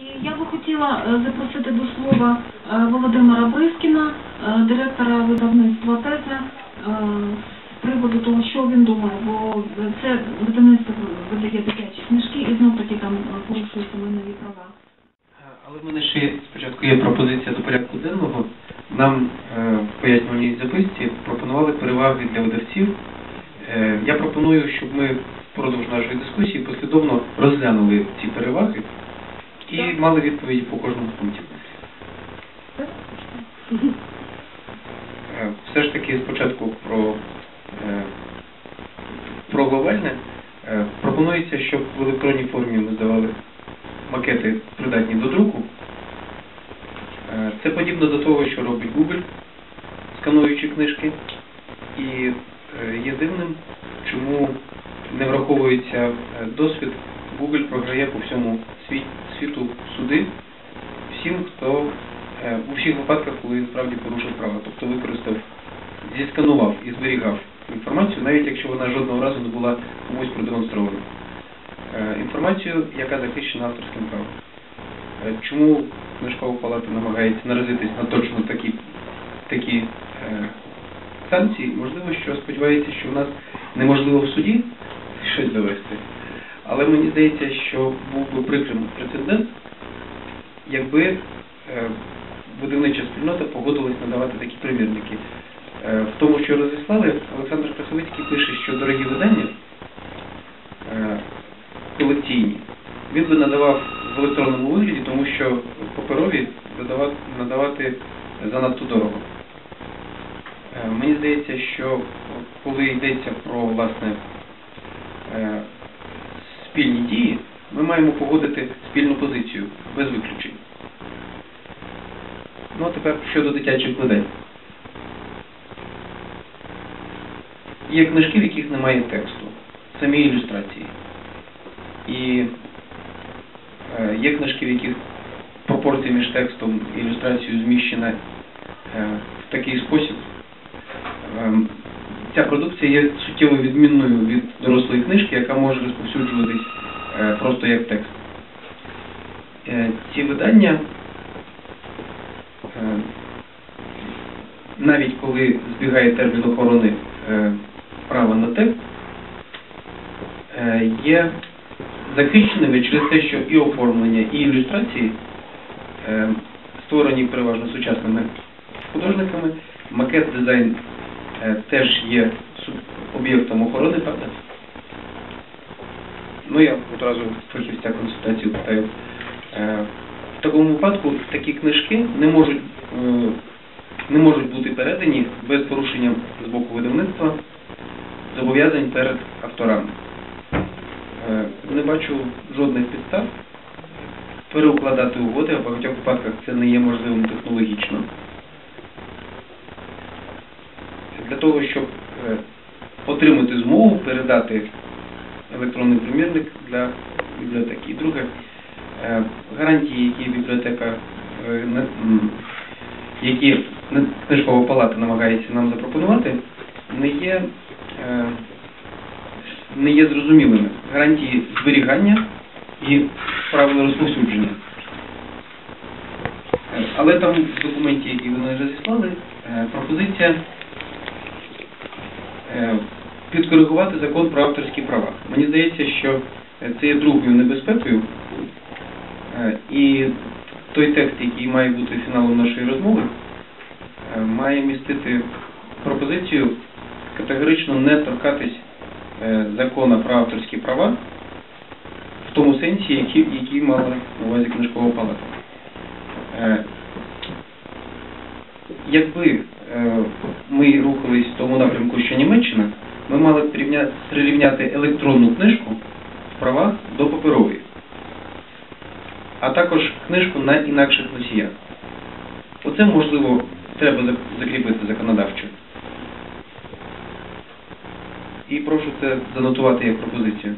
І я би хотіла е, запросити до слова е, Володимира Брискіна, е, директора видавництва «Теза», з приводу того, що він думає, бо це видавництво видає дитячі книжки і знов таки там порушуються майнові права. Але в мене ще спочатку є пропозиція до порядку денного. Нам в пояснювальній записці пропонували переваги для видавців. Я пропоную, щоб ми впродовж нашої дискусії послідовно розглянули ці переваги і мали відповіді по кожному пункті. Е, Все ж таки спочатку про, е, про глобальне. Е, Пропонується, щоб в електронній формі ми здавали макети придатні до друку. Це подібно до того, що робить Google, скануючи книжки. І є дивним, чому не враховується досвід. Google програє по всьому світ- світу суди всім, хто е, у всіх випадках, коли він справді порушив права, тобто використав, зісканував і зберігав інформацію, навіть якщо вона жодного разу не була комусь продемонстрована. Е, Інформацію, яка захищена авторським правом. Е, Чому книжкова палата намагається наразитись на точно такі, такі санкції? Можливо, що сподівається, що в нас неможливо в суді щось довести. Але мені здається, що був би прикрим прецедент, якби е, видавнича спільнота погодилась надавати такі примірники. Е, В тому, що розіслали, Олександр Красовицький пише, що дорогі видання е, колекційні, він би надавав в електронному вигляді, тому що паперові надавати, занадто дорого. Мені здається, що коли йдеться про власне спільні дії, ми маємо погодити спільну позицію без виключень. Ну а тепер щодо дитячих видань. Є книжки, в яких немає тексту, самі ілюстрації. І е, є книжки, в яких пропорція між текстом і ілюстрацією зміщена е, в такий спосіб. Ця продукція є суттєво відмінною від дорослої книжки, яка може розповсюджуватись е, просто як текст. Е, Ці видання, е, навіть коли збігає термін охорони права на текст, є захищеними через те, що і оформлення, і ілюстрації створені переважно сучасними художниками. Макет дизайн теж є об'єктом охорони, правда? Ну, я одразу фахівця консультацію питаю. Е, В такому випадку такі книжки не можуть, е, не можуть бути передані без порушення з боку видавництва зобов'язань перед авторами. Е, Не бачу жодних підстав переукладати угоди, а в багатьох випадках це не є можливим технологічно. Для того, щоб е, отримати змогу передати електронний примірник для бібліотеки. І друге, е, гарантії, які бібліотека, е, які книжкова палата намагається нам запропонувати, не є, не є зрозумілими. Гарантії зберігання і правила розповсюдження. Але там в документі, який вони розіслали, е, пропозиція підкоригувати закон про авторські права. Мені здається, що е, це є другою небезпекою. Е, І той текст, який має бути фіналом нашої розмови, е, має містити пропозицію категорично не торкатись е, закона про авторські права в тому сенсі, який, який мала на увазі книжкова палата. Е, Якби е, ми рухались в тому напрямку, що Німеччина, ми мали прирівняти електронну книжку в правах до паперової, а також книжку на інакших носіях. Оце, можливо, треба закріпити законодавчо. І прошу це занотувати як пропозицію.